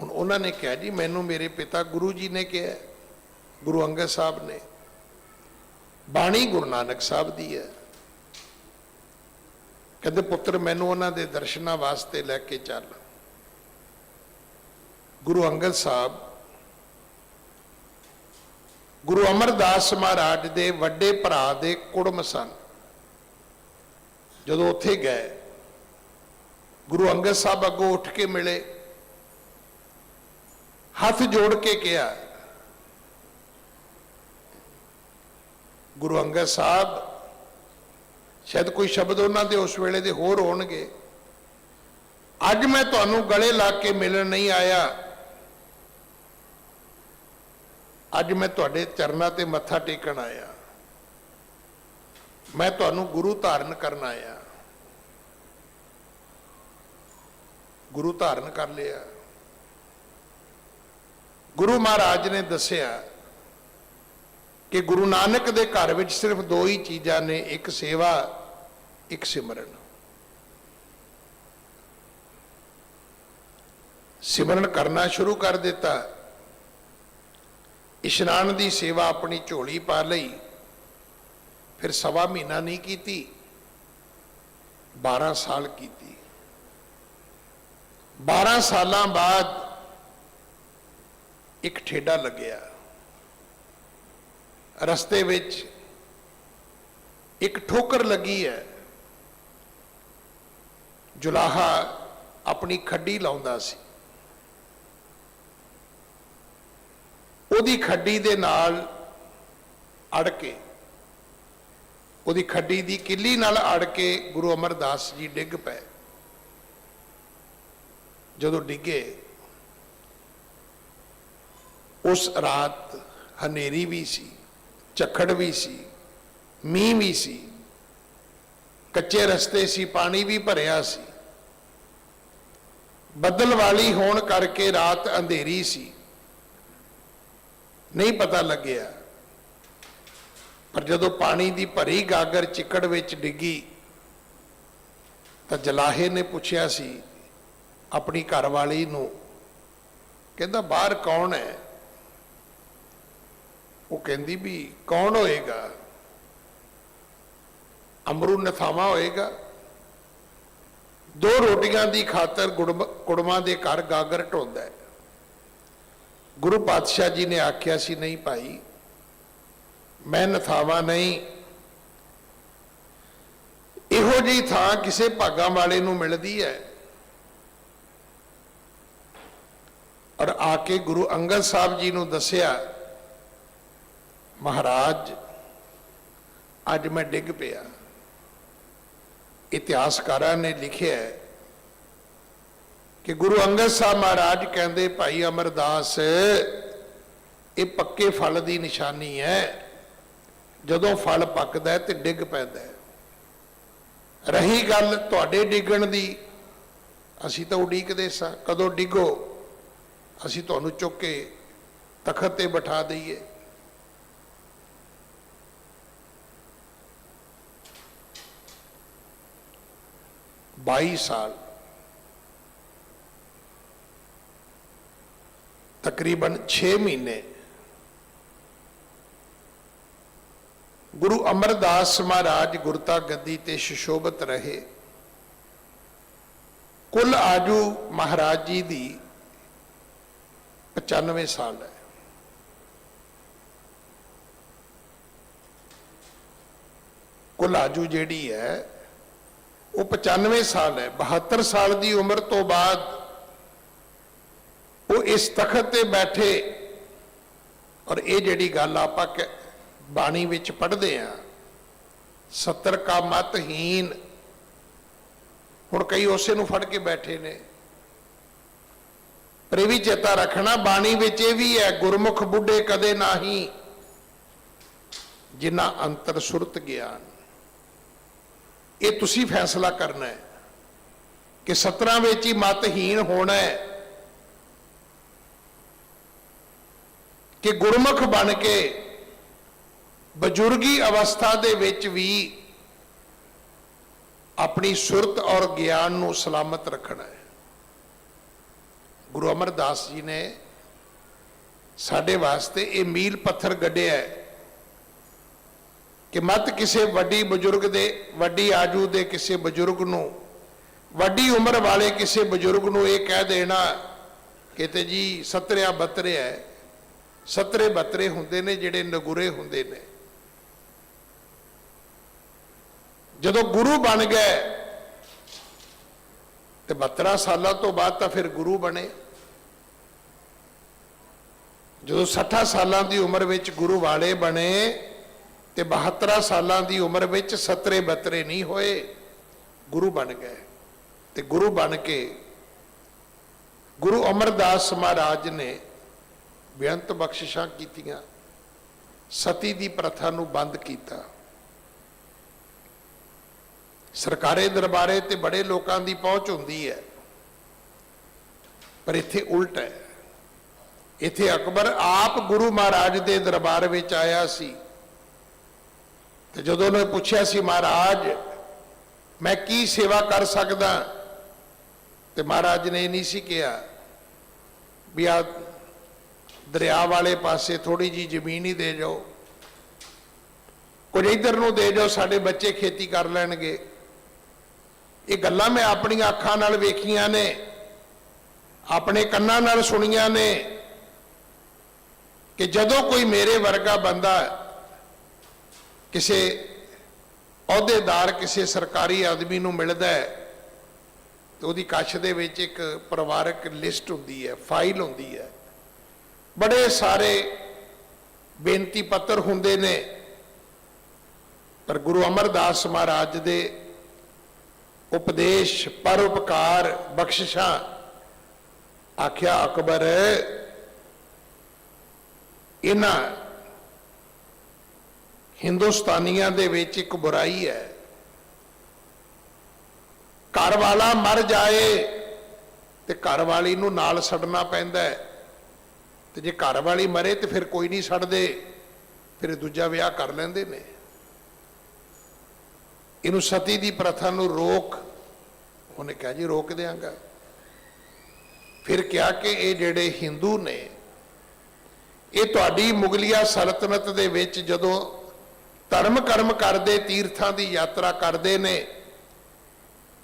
ਹੁਣ ਉਹਨਾਂ ਨੇ ਕਿਹਾ, ਜੀ, ਮੈਨੂੰ ਮੇਰੇ ਪਿਤਾ ਗੁਰੂ ਜੀ ਨੇ ਕਿਹਾ, ਗੁਰੂ ਅੰਗਦ ਸਾਹਿਬ ਨੇ। ਬਾਣੀ ਗੁਰੂ ਨਾਨਕ ਸਾਹਿਬ ਦੀ ਹੈ। ਕਹਿੰਦੇ, ਪੁੱਤਰ, ਮੈਨੂੰ ਉਹਨਾਂ ਦੇ ਦਰਸ਼ਨਾਂ ਵਾਸਤੇ ਲੈ ਕੇ ਚੱਲ। ਗੁਰੂ ਅੰਗਦ ਸਾਹਿਬ, ਗੁਰੂ ਅਮਰਦਾਸ ਮਹਾਰਾਜ ਦੇ ਵੱਡੇ ਭਰਾ ਦੇ ਕੁੜਮ ਸਨ। ਜਦੋਂ ਉੱਥੇ ਗਏ, ਗੁਰੂ ਅੰਗਦ ਸਾਹਿਬ ਅੱਗੋਂ ਉੱਠ ਕੇ ਮਿਲੇ। ਹੱਥ ਜੋੜ ਕੇ ਕਿਹਾ, ਗੁਰੂ ਅੰਗਦ ਸਾਹਿਬ, ਸ਼ਾਇਦ ਕੋਈ ਸ਼ਬਦ ਉਹਨਾਂ ਦੇ ਉਸ ਵੇਲੇ ਦੇ ਹੋਰ ਹੋਣਗੇ। ਅੱਜ ਮੈਂ ਤੁਹਾਨੂੰ ਗਲੇ ਲਾ ਕੇ ਮਿਲਣ ਨਹੀਂ ਆਇਆ। ਅੱਜ ਮੈਂ ਤੁਹਾਡੇ ਚਰਨਾਂ ਤੇ ਮੱਥਾ ਟੇਕਣ ਆਇਆ। ਮੈਂ ਤੁਹਾਨੂੰ ਗੁਰੂ ਧਾਰਨ ਕਰਨ ਆਇਆ। ਗੁਰੂ ਧਾਰਨ ਕਰ ਲਿਆ। ਗੁਰੂ ਮਹਾਰਾਜ ਨੇ ਦੱਸਿਆ ਕਿ ਗੁਰੂ ਨਾਨਕ ਦੇ ਘਰ ਵਿੱਚ ਸਿਰਫ ਦੋ ਹੀ ਚੀਜ਼ਾਂ ਨੇ, ਇੱਕ ਸੇਵਾ, ਇੱਕ ਸਿਮਰਨ। ਸਿਮਰਨ ਕਰਨਾ ਸ਼ੁਰੂ ਕਰ ਦਿੱਤਾ। ਇਸ਼ਨਾਨ ਦੀ ਸੇਵਾ ਆਪਣੀ ਝੋਲੀ ਪਾ ਲਈ। ਫਿਰ ਸਵਾ ਮਹੀਨਾ ਨਹੀਂ ਕੀਤੀ। 12 ਸਾਲ ਕੀਤੀ। 12 ਸਾਲਾਂ ਬਾਅਦ ਇੱਕ ਠੇਡਾ ਲੱਗਿਆ। ਰਸਤੇ ਵਿੱਚ ਇੱਕ ਠੋਕਰ ਲੱਗੀ ਹੈ। ਜੁਲਾਹਾ ਆਪਣੀ ਖੱਡੀ ਲਾਉਂਦਾ ਸੀ। ਉਹਦੀ ਖੱਡੀ ਦੇ ਨਾਲ ਅੜ ਕੇ, ਉਹਦੀ ਖੱਡੀ ਦੀ ਕਿੱਲੀ ਨਾਲ ਅੜ ਕੇ ਗੁਰੂ ਅਮਰਦਾਸ ਜੀ ਡਿੱਗ ਪਏ। ਜਦੋਂ ਡਿੱਗੇ, ਉਸ ਰਾਤ ਹਨੇਰੀ ਵੀ ਸੀ, ਝੱਖੜ ਵੀ ਸੀ, ਮੀਂਹ ਵੀ ਸੀ, ਕੱਚੇ ਰਸਤੇ ਸੀ, ਪਾਣੀ ਵੀ ਭਰਿਆ ਸੀ। ਬੱਦਲ ਵਾਲੀ ਹੋਣ ਕਰਕੇ ਰਾਤ ਅੰਧੇਰੀ ਸੀ। ਨਹੀਂ ਪਤਾ ਲੱਗਿਆ, ਪਰ ਜਦੋਂ ਪਾਣੀ ਦੀ ਭਰੀ ਗਾਗਰ ਚਿੱਕੜ ਵਿੱਚ ਡਿੱਗੀ, ਤਾਂ ਜਲਾਹੇ ਨੇ ਪੁੱਛਿਆ ਸੀ ਆਪਣੀ ਘਰਵਾਲੀ ਨੂੰ ਕਹਿੰਦਾ, ਬਾਹਰ ਕੌਣ ਹੈ? ਉਹ ਕਹਿੰਦੀ ਵੀ, ਕੌਣ ਹੋਏਗਾ? ਅਮਰੂ ਨਥਾਵਾ ਹੋਏਗਾ। ਦੋ ਰੋਟੀਆਂ ਦੀ ਖਾਤਰ ਗੁੜਮ- ਕੁੜਮਾਂ ਦੇ ਘਰ ਗਾਗਰ ਢੋਂਦਾ ਹੈ। ਗੁਰੂ ਪਾਤਸ਼ਾਹ ਜੀ ਨੇ ਆਖਿਆ ਸੀ, ਨਹੀਂ ਭਾਈ, ਮੈਂ ਨਥਾਵਾ ਨਹੀਂ। ਇਹੋ ਜੀ ਥਾਂ ਕਿਸੇ ਭਾਗਾਂ ਵਾਲੇ ਨੂੰ ਮਿਲਦੀ ਹੈ। ਔਰ ਆ ਕੇ ਗੁਰੂ ਅੰਗਦ ਸਾਹਿਬ ਜੀ ਨੂੰ ਦੱਸਿਆ, ਮਹਾਰਾਜ, ਅੱਜ ਮੈਂ ਡਿੱਗ ਪਿਆ। ਇਤਿਹਾਸਕਾਰਾਂ ਨੇ ਲਿਖਿਆ ਕਿ ਗੁਰੂ ਅੰਗਦ ਸਾਹਿਬ ਮਹਾਰਾਜ ਕਹਿੰਦੇ, ਭਾਈ ਅਮਰਦਾਸ, ਇਹ ਪੱਕੇ ਫਲ ਦੀ ਨਿਸ਼ਾਨੀ ਹੈ। ਜਦੋਂ ਫਲ ਪੱਕਦਾ ਹੈ ਤੇ ਡਿੱਗ ਪੈਂਦਾ ਹੈ। ਰਹੀ ਗੱਲ ਤੁਹਾਡੇ ਡਿੱਗਣ ਦੀ, ਅਸੀਂ ਤਾਂ ਉਡੀਕਦੇ ਸਾਂ। ਕਦੋਂ ਡਿੱਗੋ? ਅਸੀਂ ਤੁਹਾਨੂੰ ਚੁੱਕ ਕੇ ਤਖਤ ਤੇ ਬਿਠਾ ਦਈਏ। ਬਾਈ ਸਾਲ ਤਕਰੀਬਨ 6 ਮਹੀਨੇ ਗੁਰੂ ਅਮਰਦਾਸ ਮਹਾਰਾਜ ਗੁਰਤਾ ਗੱਦੀ ਤੇ ਸ਼ਿਸ਼ੋਭਤ ਰਹੇ। ਕੁੱਲ ਆਜੂ ਮਹਾਰਾਜ ਜੀ ਦੀ 95 ਸਾਲ ਹੈ। ਕੁੱਲ ਆਜੂ ਜਿਹੜੀ ਹੈ, ਉਹ 95 ਸਾਲ ਹੈ। 72 ਸਾਲ ਦੀ ਉਮਰ ਤੋਂ ਬਾਅਦ ਉਹ ਇਸ ਤਖਤ ਤੇ ਬੈਠੇ। ਔਰ ਇਹ ਜਿਹੜੀ ਗੱਲ ਆਪਾਂ ਕਹਿ- ਬਾਣੀ ਵਿੱਚ ਪੜ੍ਹਦੇ ਆ 70 ਕਾ ਮਤਹੀਨ ਹੁਣ ਕਈ ਉਸੇ ਨੂੰ ਫੜ ਕੇ ਬੈਠੇ ਨੇ। ਪਰ ਇਹ ਵੀ ਚੇਤਾ ਰੱਖਣਾ, ਬਾਣੀ ਵਿੱਚ ਇਹ ਵੀ ਹੈ, ਗੁਰਮੁਖ ਬੁੱਢੇ ਕਦੇ ਨਾਹੀ ਜਿਨ੍ਹਾਂ ਅੰਤਰ ਸੁਰਤ ਗਿਆਨ। ਇਹ ਤੁਸੀਂ ਫੈਸਲਾ ਕਰਨਾ ਹੈ ਕਿ 17 ਵਿੱਚ ਹੀ ਮਤਹੀਨ ਹੋਣਾ ਹੈ ਕਿ ਗੁਰਮੁਖ ਬਣ ਕੇ ਬਜ਼ੁਰਗੀ ਅਵਸਥਾ ਦੇ ਵਿੱਚ ਵੀ ਆਪਣੀ ਸੁਰਤ ਔਰ ਗਿਆਨ ਨੂੰ ਸਲਾਮਤ ਰੱਖਣਾ ਹੈ। ਗੁਰੂ ਅਮਰਦਾਸ ਜੀ ਨੇ ਸਾਡੇ ਵਾਸਤੇ ਇਹ ਮੀਲ ਪੱਥਰ ਗੱਡਿਆ ਹੈ ਕਿ ਮਤ ਕਿਸੇ ਵੱਡੀ ਬਜ਼ੁਰਗ ਦੇ, ਵੱਡੀ ਆਜੂ ਦੇ ਕਿਸੇ ਬਜ਼ੁਰਗ ਨੂੰ, ਵੱਡੀ ਉਮਰ ਵਾਲੇ ਕਿਸੇ ਬਜ਼ੁਰਗ ਨੂੰ ਇਹ ਕਹਿ ਦੇਣਾ ਕਿ ਤੇ ਜੀ ਸਤਰਿਆ ਬਤਰਿਆ ਹੈ, ਸਤਰੇ ਬਤਰੇ ਹੁੰਦੇ ਨੇ ਜਿਹੜੇ ਨਗੁਰੇ ਹੁੰਦੇ ਨੇ। ਜਦੋਂ ਗੁਰੂ ਬਣ ਗਏ ਤੇ 72 ਸਾਲਾਂ ਤੋਂ ਬਾਅਦ ਤਾਂ ਫਿਰ ਗੁਰੂ ਬਣੇ। ਜਦੋਂ 60 ਸਾਲਾਂ ਦੀ ਉਮਰ ਵਿੱਚ ਗੁਰੂ ਵਾਲੇ ਬਣੇ ਤੇ 72 ਸਾਲਾਂ ਦੀ ਉਮਰ ਵਿੱਚ ਸਤਰੇ ਬਤਰੇ ਨਹੀਂ ਹੋਏ, ਗੁਰੂ ਬਣ ਗਏ। ਤੇ ਗੁਰੂ ਬਣ ਕੇ ਗੁਰੂ ਅਮਰਦਾਸ ਮਹਾਰਾਜ ਨੇ ਬੇਅੰਤ ਬਖਸ਼ਿਸ਼ਾਂ ਕੀਤੀਆਂ, ਸਤੀ ਦੀ ਪ੍ਰਥਾ ਨੂੰ ਬੰਦ ਕੀਤਾ। ਸਰਕਾਰੇ ਦਰਬਾਰੇ ਤੇ ਬੜੇ ਲੋਕਾਂ ਦੀ ਪਹੁੰਚ ਹੁੰਦੀ ਹੈ, ਪਰ ਇੱਥੇ ਉਲਟ ਹੈ। ਇੱਥੇ ਅਕਬਰ ਆਪ ਗੁਰੂ ਮਹਾਰਾਜ ਦੇ ਦਰਬਾਰ ਵਿੱਚ ਆਇਆ ਸੀ। ਤੇ ਜਦੋਂ ਉਹਨੇ ਪੁੱਛਿਆ ਸੀ, ਮਹਾਰਾਜ, ਮੈਂ ਕੀ ਸੇਵਾ ਕਰ ਸਕਦਾ? ਤੇ ਮਹਾਰਾਜ ਨੇ ਇਹ ਨਹੀਂ ਸੀ ਕਿਹਾ ਵੀ ਆ ਦਰਿਆ ਵਾਲੇ ਪਾਸੇ ਥੋੜੀ ਜੀ ਜ਼ਮੀਨ ਹੀ ਦੇ ਜਾਓ। ਕੁਝ ਇਧਰ ਨੂੰ ਦੇ ਜਾਓ, ਸਾਡੇ ਬੱਚੇ ਖੇਤੀ ਕਰ ਲੈਣਗੇ। ਇਹ ਗੱਲਾਂ ਮੈਂ ਆਪਣੀਆਂ ਅੱਖਾਂ ਨਾਲ ਵੇਖੀਆਂ ਨੇ, ਆਪਣੇ ਕੰਨਾਂ ਨਾਲ ਸੁਣੀਆਂ ਨੇ। ਕਿ ਜਦੋਂ ਕੋਈ ਮੇਰੇ ਵਰਗਾ ਬੰਦਾ ਕਿਸੇ ਅਹੁਦੇਦਾਰ, ਕਿਸੇ ਸਰਕਾਰੀ ਆਦਮੀ ਨੂੰ ਮਿਲਦਾ ਹੈ, ਤੇ ਉਹਦੀ ਕੱਛ ਦੇ ਵਿੱਚ ਇੱਕ ਪਰਿਵਾਰਕ ਲਿਸਟ ਹੁੰਦੀ ਹੈ, ਫਾਈਲ ਹੁੰਦੀ ਹੈ। ਬੜੇ ਸਾਰੇ ਬੇਨਤੀ ਪੱਤਰ ਹੁੰਦੇ ਨੇ, ਪਰ ਗੁਰੂ ਅਮਰਦਾਸ ਮਹਾਰਾਜ ਦੇ ਉਪਦੇਸ਼, ਪਰਉਪਕਾਰ, ਬਖਸ਼ਿਸ਼ਾਂ ਆਖਿਆ ਅਕਬਰ ਇਹਨਾਂ ਹਿੰਦੁਸਤਾਨੀਆਂ ਦੇ ਵਿੱਚ ਇੱਕ ਬੁਰਾਈ ਹੈ। ਘਰ ਵਾਲਾ ਮਰ ਜਾਏ ਤੇ ਘਰ ਵਾਲੀ ਨੂੰ ਨਾਲ ਛੱਡਣਾ ਪੈਂਦਾ ਹੈ। ਤੇ ਜੇ ਘਰ ਵਾਲੀ ਮਰੇ ਤੇ ਫਿਰ ਕੋਈ ਨਹੀਂ ਛੱਡਦੇ ਫਿਰ ਦੂਜਾ ਵਿਆਹ ਕਰ ਲੈਂਦੇ ਨੇ। ਇਹਨੂੰ ਸਤੀ ਦੀ ਪ੍ਰਥਾ ਨੂੰ ਰੋਕ, ਉਹਨੇ ਕਿਹਾ ਜੀ ਰੋਕ ਦਿਆਂਗਾ। ਫਿਰ ਕਿਹਾ ਕਿ ਇਹ ਜਿਹੜੇ ਹਿੰਦੂ ਨੇ ਇਹ ਤੁਹਾਡੀ ਮੁਗਲਿਆ ਸਲਤਨਤ ਦੇ ਵਿੱਚ ਜਦੋਂ ਧਰਮ ਕਰਮ ਕਰਦੇ, ਤੀਰਥਾਂ ਦੀ ਯਾਤਰਾ ਕਰਦੇ ਨੇ,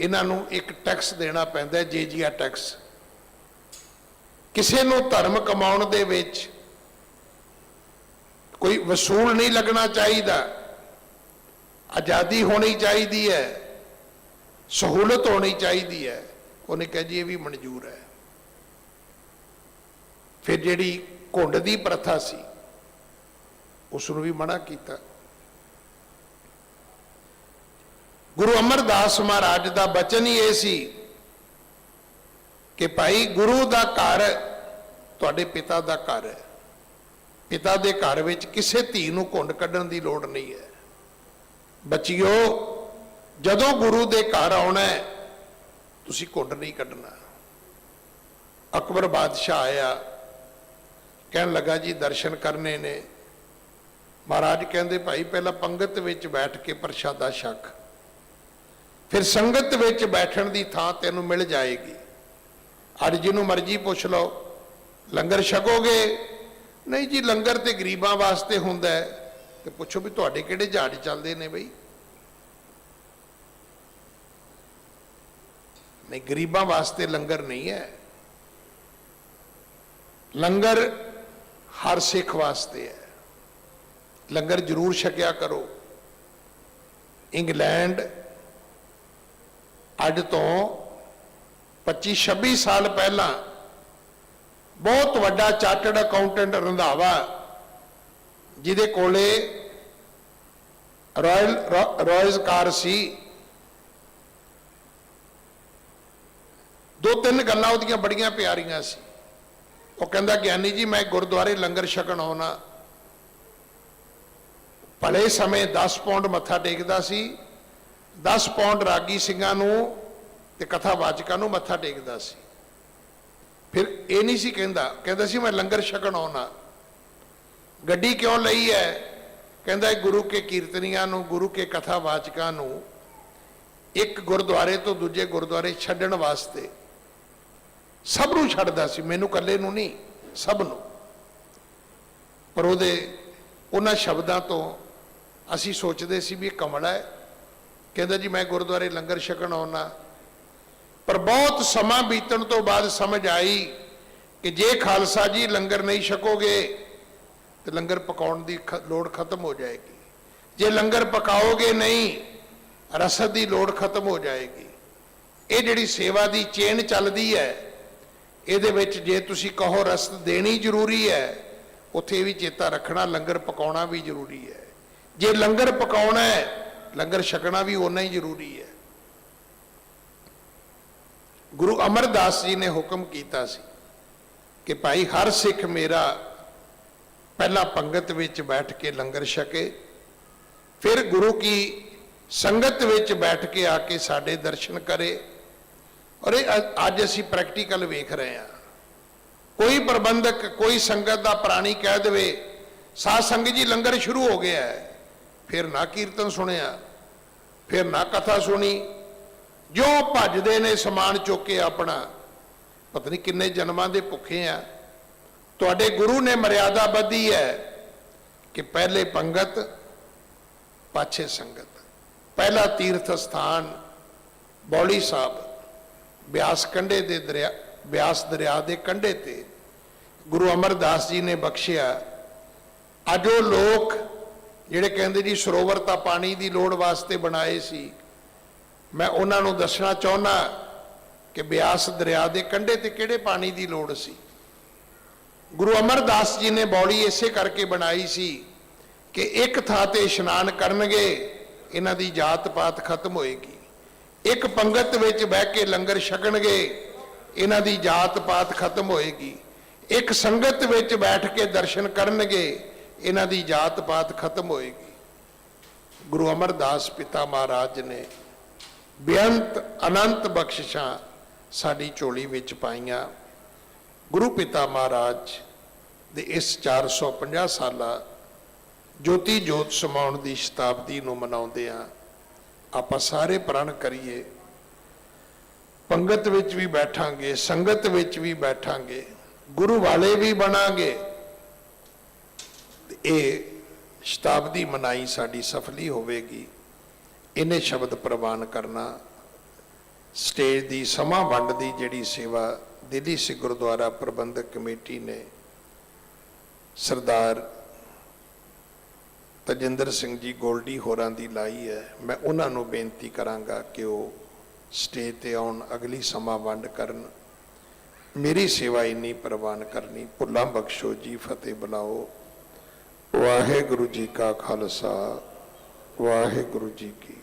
ਇਹਨਾਂ ਨੂੰ ਇੱਕ ਟੈਕਸ ਦੇਣਾ ਪੈਂਦਾ ਹੈ ਜੀਜੀਆ ਟੈਕਸ। ਕਿਸੇ ਨੂੰ ਧਰਮ ਕਮਾਉਣ ਦੇ ਵਿੱਚ ਕੋਈ ਵਸੂਲ ਨਹੀਂ ਲੱਗਣਾ ਚਾਹੀਦਾ। ਆਜ਼ਾਦੀ ਹੋਣੀ ਚਾਹੀਦੀ ਹੈ, ਸਹੂਲਤ ਹੋਣੀ ਚਾਹੀਦੀ ਹੈ। ਉਹਨੇ ਕਿਹਾ ਜੀ, ਇਹ ਵੀ ਮਨਜ਼ੂਰ ਹੈ। ਫਿਰ ਜਿਹੜੀ ਘੁੰਡ ਦੀ ਪ੍ਰਥਾ ਸੀ। ਉਸ ਨੂੰ ਵੀ ਮਨਾ ਕੀਤਾ। ਗੁਰੂ ਅਮਰਦਾਸ ਮਹਾਰਾਜ ਦਾ ਬਚਨ ਹੀ ਇਹ ਸੀ ਕਿ ਭਾਈ ਗੁਰੂ ਦਾ ਘਰ ਤੁਹਾਡੇ ਪਿਤਾ ਦਾ ਘਰ ਹੈ। ਪਿਤਾ ਦੇ ਘਰ ਵਿੱਚ ਕਿਸੇ ਧੀ ਨੂੰ ਘੁੰਡ ਕੱਢਣ ਦੀ ਲੋੜ ਨਹੀਂ ਹੈ। ਬੱਚਿਓ, ਜਦੋਂ ਗੁਰੂ ਦੇ ਘਰ ਆਉਣਾ ਹੈ, ਤੁਸੀਂ ਘੁੰਡ ਨਹੀਂ ਕੱਢਣਾ। ਅਕਬਰ ਬਾਦਸ਼ਾਹ ਆਇਆ। ਕਹਿਣ ਲੱਗਾ ਜੀ, ਦਰਸ਼ਨ ਕਰਨੇ ਨੇ। ਮਹਾਰਾਜ ਕਹਿੰਦੇ, ਭਾਈ, ਪਹਿਲਾਂ ਪੰਗਤ ਵਿੱਚ ਬੈਠ ਕੇ ਪ੍ਰਸ਼ਾਦਾ ਛਕ। ਫਿਰ ਸੰਗਤ ਵਿੱਚ ਬੈਠਣ ਦੀ ਥਾਂ ਤੈਨੂੰ ਮਿਲ ਜਾਏਗੀ। ਅੱਜ ਜਿਹਨੂੰ ਮਰਜ਼ੀ ਪੁੱਛ ਲਓ, ਲੰਗਰ ਛਕੋਗੇ? ਨਹੀਂ ਜੀ, ਲੰਗਰ ਤੇ ਗਰੀਬਾਂ ਵਾਸਤੇ ਹੁੰਦਾ ਹੈ। ਤੇ ਪੁੱਛੋ ਵੀ ਤੁਹਾਡੇ ਕਿਹੜੇ ਜਹਾਜ਼ ਚੱਲਦੇ ਨੇ ਬਈ? ਨਹੀਂ, ਗਰੀਬਾਂ ਵਾਸਤੇ ਲੰਗਰ ਨਹੀਂ ਹੈ। ਲੰਗਰ ਹਰ ਸਿੱਖ ਵਾਸਤੇ ਹੈ। ਲੰਗਰ ਜ਼ਰੂਰ ਛਕਿਆ ਕਰੋ। ਇੰਗਲੈਂਡ ਅੱਜ ਤੋਂ 25 26 ਸਾਲ ਪਹਿਲਾਂ ਬਹੁਤ ਵੱਡਾ ਚਾਰਟਰਡ ਅਕਾਊਂਟੈਂਟ ਰੰਧਾਵਾ, ਜਿਹਦੇ ਕੋਲੇ ਰਾਇਲ ਰੋਇਜ਼ ਕਾਰ ਸੀ। ਦੋ ਤਿੰਨ ਗੱਲਾਂ ਉਹਦੀਆਂ ਬੜੀਆਂ ਪਿਆਰੀਆਂ ਸੀ। ਉਹ ਕਹਿੰਦਾ ਗਿਆਨੀ ਜੀ, ਮੈਂ ਗੁਰਦੁਆਰੇ ਲੰਗਰ ਛਕਣ ਆਉਣਾ। ਭਲੇ ਸਮੇਂ 10 ਪੌਂਡ ਮੱਥਾ ਟੇਕਦਾ ਸੀ। 10 ਪੌਂਡ ਰਾਗੀ ਸਿੰਘਾਂ ਨੂੰ ਤੇ ਕਥਾਵਾਚਕਾਂ ਨੂੰ ਮੱਥਾ ਟੇਕਦਾ ਸੀ। ਫਿਰ ਇਹ ਨਹੀਂ ਸੀ ਕਹਿੰਦਾ। ਕਹਿੰਦਾ ਸੀ, ਮੈਂ ਲੰਗਰ ਛਕਣ ਆਉਣਾ। ਗੱਡੀ ਕਿਉਂ ਲਈ ਹੈ? ਕਹਿੰਦਾ ਇਹ ਗੁਰੂ ਕੇ ਕੀਰਤਨੀਆਂ ਨੂੰ, ਗੁਰੂ ਕੇ ਕਥਾਵਾਚਕਾਂ ਨੂੰ, ਇੱਕ ਗੁਰਦੁਆਰੇ ਤੋਂ ਦੂਜੇ ਗੁਰਦੁਆਰੇ ਛੱਡਣ ਵਾਸਤੇ। ਸਭ ਨੂੰ ਛੱਡਦਾ ਸੀ, ਮੈਨੂੰ ਇਕੱਲੇ ਨੂੰ ਨਹੀਂ, ਸਭ ਨੂੰ। ਪਰ ਉਹਦੇ, ਉਹਨਾਂ ਸ਼ਬਦਾਂ ਤੋਂ ਅਸੀਂ ਸੋਚਦੇ ਸੀ ਵੀ ਇਹ ਕਮਲਾ ਹੈ। ਕਹਿੰਦਾ ਜੀ, ਮੈਂ ਗੁਰਦੁਆਰੇ ਲੰਗਰ ਛਕਣ ਆਉਣਾ ਪਰ ਬਹੁਤ ਸਮਾਂ ਬੀਤਣ ਤੋਂ ਬਾਅਦ ਸਮਝ ਆਈ ਕਿ ਜੇ ਖਾਲਸਾ ਜੀ ਲੰਗਰ ਨਹੀਂ ਛਕੋਗੇ, ਤੇ ਲੰਗਰ ਪਕਾਉਣ ਦੀ ਖ- ਲੋੜ ਖਤਮ ਹੋ ਜਾਏਗੀ। ਜੇ ਲੰਗਰ ਪਕਾਓਗੇ ਨਹੀਂ, ਰਸਦ ਦੀ ਲੋੜ ਖਤਮ ਹੋ ਜਾਏਗੀ। ਇਹ ਜਿਹੜੀ ਸੇਵਾ ਦੀ ਚੇਨ ਚੱਲਦੀ ਹੈ ਇਹਦੇ ਵਿੱਚ ਜੇ ਤੁਸੀਂ ਕਹੋ ਰਸਤ ਦੇਣੀ ਜ਼ਰੂਰੀ ਹੈ, ਉੱਥੇ ਵੀ ਚੇਤਾ ਰੱਖਣਾ, ਲੰਗਰ ਪਕਾਉਣਾ ਵੀ ਜ਼ਰੂਰੀ ਹੈ। ਜੇ ਲੰਗਰ ਪਕਾਉਣਾ ਹੈ, ਲੰਗਰ ਛਕਣਾ ਵੀ ਓਨਾ ਹੀ ਜ਼ਰੂਰੀ ਹੈ। ਗੁਰੂ ਅਮਰਦਾਸ ਜੀ ਨੇ ਹੁਕਮ ਕੀਤਾ ਸੀ ਕਿ ਭਾਈ ਹਰ ਸਿੱਖ ਮੇਰਾ ਪਹਿਲਾ ਪੰਗਤ ਵਿੱਚ ਬੈਠ ਕੇ ਲੰਗਰ ਛਕੇ, ਫਿਰ ਗੁਰੂ ਕੀ ਸੰਗਤ ਵਿੱਚ ਬੈਠ ਕੇ ਆ ਕੇ ਸਾਡੇ ਦਰਸ਼ਨ ਕਰੇ ਔਰ ਇਹ ਅ- ਅੱਜ ਅਸੀਂ ਪ੍ਰੈਕਟੀਕਲ ਵੇਖ ਰਹੇ ਹਾਂ ਕੋਈ ਪ੍ਰਬੰਧਕ ਕੋਈ ਸੰਗਤ ਦਾ ਪ੍ਰਾਣੀ ਕਹਿ ਦੇਵੇ ਸਾਧ ਸੰਗਤ ਜੀ ਲੰਗਰ ਸ਼ੁਰੂ ਹੋ ਗਿਆ ਹੈ ਫਿਰ ਨਾ ਕੀਰਤਨ ਸੁਣਿਆ ਫਿਰ ਨਾ ਕਥਾ ਸੁਣੀ ਜੋ ਭੱਜਦੇ ਨੇ ਸਮਾਨ ਚੁੱਕ ਕੇ ਆਪਣਾ ਪਤਾ ਨਹੀਂ ਕਿੰਨੇ ਜਨਮਾਂ ਦੇ ਭੁੱਖੇ ਆ ਤੁਹਾਡੇ ਗੁਰੂ ਨੇ ਮਰਿਆਦਾ ਬੱਧੀ ਹੈ ਕਿ ਪਹਿਲੇ ਪੰਗਤ ਪਾਛੇ ਸੰਗਤ ਪਹਿਲਾ ਤੀਰਥ ਸਥਾਨ ਬੌਲੀ ਸਾਹਿਬ ਬਿਆਸ ਕੰਢੇ ਦੇ ਦਰਿਆ, ਬਿਆਸ ਦਰਿਆ ਦੇ ਕੰਢੇ ਤੇ ਗੁਰੂ ਅਮਰਦਾਸ ਜੀ ਨੇ ਬਖਸ਼ਿਆ। ਅੱਜ ਉਹ ਲੋਕ ਜਿਹੜੇ ਕਹਿੰਦੇ ਜੀ ਸਰੋਵਰ ਤਾਂ ਪਾਣੀ ਦੀ ਲੋੜ ਵਾਸਤੇ ਬਣਾਏ ਸੀ, ਮੈਂ ਉਹਨਾਂ ਨੂੰ ਦੱਸਣਾ ਚਾਹੁੰਦਾ ਕਿ ਬਿਆਸ ਦਰਿਆ ਦੇ ਕੰਢੇ ਤੇ ਕਿਹੜੇ ਪਾਣੀ ਦੀ ਲੋੜ ਸੀ। ਗੁਰੂ ਅਮਰਦਾਸ ਜੀ ਨੇ ਬੌਲੀ ਇਸੇ ਕਰਕੇ ਬਣਾਈ ਸੀ ਕਿ ਇੱਕ ਥਾਂ ਤੇ ਇਸ਼ਨਾਨ ਕਰਨਗੇ, ਇਹਨਾਂ ਦੀ ਜਾਤ ਪਾਤ ਖਤਮ ਹੋਏਗੀ। ਇੱਕ ਪੰਗਤ ਵਿੱਚ ਬਹਿ ਕੇ ਲੰਗਰ ਛਕਣਗੇ, ਇਹਨਾਂ ਦੀ ਜਾਤ ਪਾਤ ਖਤਮ ਹੋਏਗੀ। ਇੱਕ ਸੰਗਤ ਵਿੱਚ ਬੈਠ ਕੇ ਦਰਸ਼ਨ ਕਰਨਗੇ, ਇਹਨਾਂ ਦੀ ਜਾਤ ਪਾਤ ਖਤਮ ਹੋਏਗੀ। ਗੁਰੂ ਅਮਰਦਾਸ ਪਿਤਾ ਮਹਾਰਾਜ ਨੇ ਬੇਅੰਤ ਅਨੰਤ ਬਖਸ਼ਿਸ਼ਾਂ ਸਾਡੀ ਝੋਲੀ ਵਿੱਚ ਪਾਈਆਂ। ਗੁਰੂ ਪਿਤਾ ਮਹਾਰਾਜ ਦੇ ਇਸ 450 ਸਾਲਾ ਜੋਤੀ ਜੋਤ ਸਮਾਉਣ ਦੀ ਸ਼ਤਾਬਦੀ ਨੂੰ ਮਨਾਉਂਦੇ ਆ ਆਪਾਂ ਸਾਰੇ ਪ੍ਰਣ ਕਰੀਏ। ਪੰਗਤ ਵਿੱਚ ਵੀ ਬੈਠਾਂਗੇ, ਸੰਗਤ ਵਿੱਚ ਵੀ ਬੈਠਾਂਗੇ, ਗੁਰੂ ਵਾਲੇ ਵੀ ਬਣਾਂਗੇ। ਇਹ ਸ਼ਤਾਬਦੀ ਮਨਾਈ ਸਾਡੀ ਸਫਲੀ ਹੋਵੇਗੀ। ਇਹਨੇ ਸ਼ਬਦ ਪ੍ਰਵਾਨ ਕਰਨਾ। ਸਟੇਜ ਦੀ, ਸਮਾਂ ਵੰਡ ਦੀ ਜਿਹੜੀ ਸੇਵਾ ਦਿੱਲੀ ਸਿੱਖ ਗੁਰਦੁਆਰਾ ਪ੍ਰਬੰਧਕ ਕਮੇਟੀ ਨੇ ਸਰਦਾਰ ਤਜਿੰਦਰ ਸਿੰਘ ਜੀ ਗੋਲਡੀ ਹੋਰਾਂ ਦੀ ਲਾਈ ਹੈ। ਮੈਂ ਉਹਨਾਂ ਨੂੰ ਬੇਨਤੀ ਕਰਾਂਗਾ ਕਿ ਉਹ ਸਟੇਜ ਤੇ ਆਉਣ, ਅਗਲੀ ਸਮਾਂ ਵੰਡ ਕਰਨ। ਮੇਰੀ ਸੇਵਾ ਇੰਨੀ ਪ੍ਰਵਾਨ ਕਰਨੀ, ਭੁੱਲਾਂ ਬਖਸ਼ੋ ਜੀ, ਫਤਿਹ ਬੁਲਾਓ। ਵਾਹਿਗੁਰੂ ਜੀ ਕਾ ਖਾਲਸਾ, ਵਾਹਿਗੁਰੂ ਜੀ ਕੀ